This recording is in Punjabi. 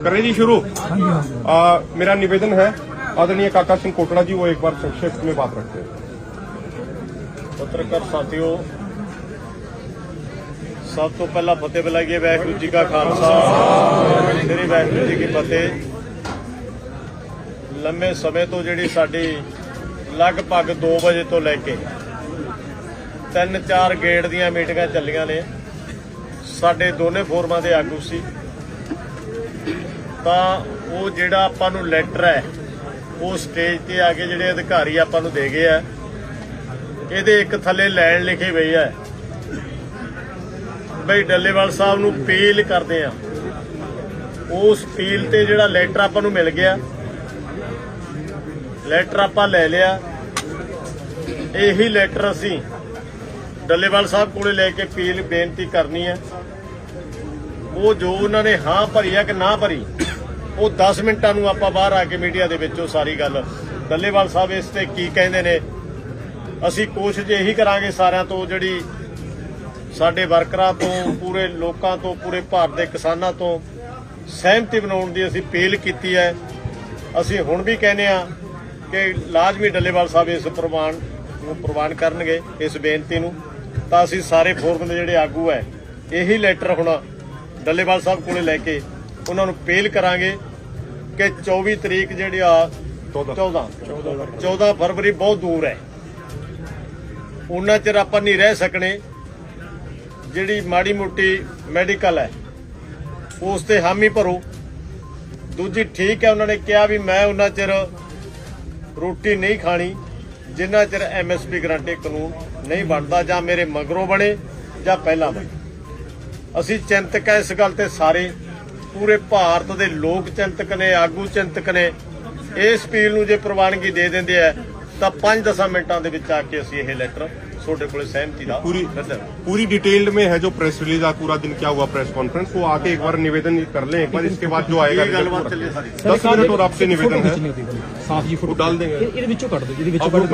करें जी शुरू आ, मेरा निवेदन है आदरणीय काका सिंह कोटड़ा जी वो एक बार संक्षिप्त में बात रखते हैं ਪੱਤਰਕਾਰ ਸਾਥੀਓ ਸਭ ਤੋਂ ਪਹਿਲਾਂ ਫਤਿਹ ਬੁਲਾਈਏ ਵਾਹਿਗੁਰੂ ਜੀ ਕਾ ਖਾਲਸਾ ਸ੍ਰੀ ਵਾਹਿਗੁਰੂ ਜੀ ਕੀ ਫਤਿਹ ਲੰਮੇ ਸਮੇਂ ਤੋਂ ਜਿਹੜੀ ਸਾਡੀ ਲਗਭਗ 2 ਵਜੇ ਤੋਂ ਲੈ ਕੇ ਤਿੰਨ ਚਾਰ ਗੇੜ ਦੀਆਂ ਮੀਟਿੰਗਾਂ ਚੱਲੀਆਂ ਨੇ ਸਾਡੇ ਦੋਨੇ ਫੋਰਮਾਂ ਦੇ ਆਗੂ ਸੀ ਤਾਂ ਉਹ ਜਿਹੜਾ ਆਪਾਂ ਨੂੰ ਲੈਟਰ ਹੈ, ਉਹ ਸਟੇਜ ਤੇ ਆ ਕੇ ਜਿਹੜੇ ਅਧਿਕਾਰੀ ਆਪਾਂ ਨੂੰ ਦੇ ਗਏ ਆ, ਇਹਦੇ ਇੱਕ ਥੱਲੇ ਲਾਈਨ ਲਿਖੀ ਹੋਈ ਹੈ ਬਈ ਡੱਲੇਵਾਲ ਸਾਹਿਬ ਨੂੰ ਅਪੀਲ ਕਰਦੇ ਆ। ਉਸ ਅਪੀਲ ਤੇ ਜਿਹੜਾ ਲੈਟਰ ਆਪਾਂ ਨੂੰ ਮਿਲ ਗਿਆ। ਲੈਟਰ ਆਪਾਂ ਲੈ ਲਿਆ। ਇਹੀ ਲੈਟਰ ਅਸੀਂ ਡੱਲੇਵਾਲ ਸਾਹਿਬ ਕੋਲੇ ਲੈ ਕੇ ਅਪੀਲ ਬੇਨਤੀ ਕਰਨੀ ਹੈ ਉਹ ਜੋ ਉਹਨਾਂ ਨੇ ਹਾਂ ਭਰੀ ਹੈ ਕਿ ਨਾ ਭਰੀ, ਉਹ 10 ਮਿੰਟਾਂ ਨੂੰ ਆਪਾਂ ਬਾਹਰ ਆ ਕੇ ਮੀਡੀਆ ਦੇ ਵਿੱਚ ਉਹ ਸਾਰੀ ਗੱਲ। ਡੱਲੇਵਾਲ ਸਾਹਿਬ ਇਸ ਤੇ ਕੀ ਕਹਿੰਦੇ ਨੇ? ਅਸੀਂ ਕੋਸ਼ਿਸ਼ ਇਹੀ ਕਰਾਂਗੇ ਸਾਰਿਆਂ ਤੋਂ ਜਿਹੜੀ ਸਾਡੇ ਵਰਕਰਾਂ ਤੋਂ, ਪੂਰੇ ਲੋਕਾਂ ਤੋਂ, ਪੂਰੇ ਭਾਰਤ ਦੇ ਕਿਸਾਨਾਂ ਤੋਂ ਸਹਿਮਤੀ ਬਣਾਉਣ ਦੀ ਅਸੀਂ ਅਪੀਲ ਕੀਤੀ ਹੈ। ਅਸੀਂ ਹੁਣ ਵੀ ਕਹਿੰਦੇ ਆ ਕਿ ਲਾਜ਼ਮੀ ਡੱਲੇਵਾਲ ਸਾਹਿਬ ਇਸ ਪ੍ਰਵਾਨ ਨੂੰ ਪ੍ਰਵਾਨ ਕਰਨਗੇ, ਇਸ ਬੇਨਤੀ ਨੂੰ। ਤਾਂ ਅਸੀਂ ਸਾਰੇ ਫੋਰਮ ਦੇ ਜਿਹੜੇ ਆਗੂ ਹੈ, ਇਹੀ ਲੈਟਰ ਹੁਣ ਡੱਲੇਵਾਲ ਸਾਹਿਬ ਕੋਲੇ ਲੈ ਕੇ ਉਹਨਾਂ ਨੂੰ ਅਪੀਲ ਕਰਾਂਗੇ ਕਿ 24 ਤਰੀਕ ਜਿਹੜੀ ਆ 14 14 ਫਰਵਰੀ ਬਹੁਤ ਦੂਰ ਹੈ। ਉਹਨਾਂ ਚਿਰ ਆਪਾਂ ਨਹੀਂ ਰਹਿ ਸਕਣੇ। ਜਿਹੜੀ ਮਾੜੀ ਮੋਟੀ ਮੈਡੀਕਲ ਹੈ ਉਸ ਤੇ ਹਾਮੀ ਭਰੋ। ਦੂਜੀ ਠੀਕ ਹੈ ਉਹਨਾਂ ਨੇ ਕਿਹਾ ਵੀ ਮੈਂ ਉਹਨਾਂ ਚਿਰ ਰੋਟੀ ਨਹੀਂ ਖਾਣੀ ਜਿੰਨਾ ਚਿਰ ਐਮਐਸਪੀ ਗਰੰਟੀ ਕਾਨੂੰਨ ਨਹੀਂ ਬਣਦਾ ਜਾਂ ਮੇਰੇ ਮਗਰੋਂ ਬਣੇ ਜਾਂ ਪਹਿਲਾਂ ਬਣੇ। ਅਸੀਂ ਚਿੰਤਕ ਹੈ ਇਸ ਗੱਲ ਤੇ ਸਾਰੇ ਪੂਰੇ ਭਾਰਤ ਦੇ ਲੋਕ ਚਿੰਤਕ ਨੇ ਆਗੂ ਚਿੰਤਕ ਨੇ ਇਸ ਅਪੀਲ ਨੂੰ ਜੇ ਪ੍ਰਵਾਨਗੀ ਦੇ ਦਿੰਦੇ ਆ ਤਾਂ 5-10 ਮਿੰਟਾਂ ਦੇ ਵਿੱਚ ਆ ਕੇ ਅਸੀਂ ਇਹ ਲੈਟਰ ਤੁਹਾਡੇ ਕੋਲੇ ਸਹਿਮਤੀ ਦਾ पूरी ਦਿੱਤਾ पूरी डिटेल्ड में है जो प्रेस रिलीज आज पूरा दिन क्या हुआ प्रेस कॉन्फ्रेंस वो आके एक बार निवेदन कर लें एक बार इसके बाद जो आएगा ਇਹ ਗੱਲਬਾਤ ਚੱਲੇ ਸਾਰੀ दस मिनट और आपसे निवेदन है ਸਾਫ ਜੀ वो डाल देंगे ਇਹਦੇ ਵਿੱਚੋਂ ਕੱਢ ਦਿਓ ਇਹਦੇ ਵਿੱਚੋਂ अब ਕੱਢ ग्रुप में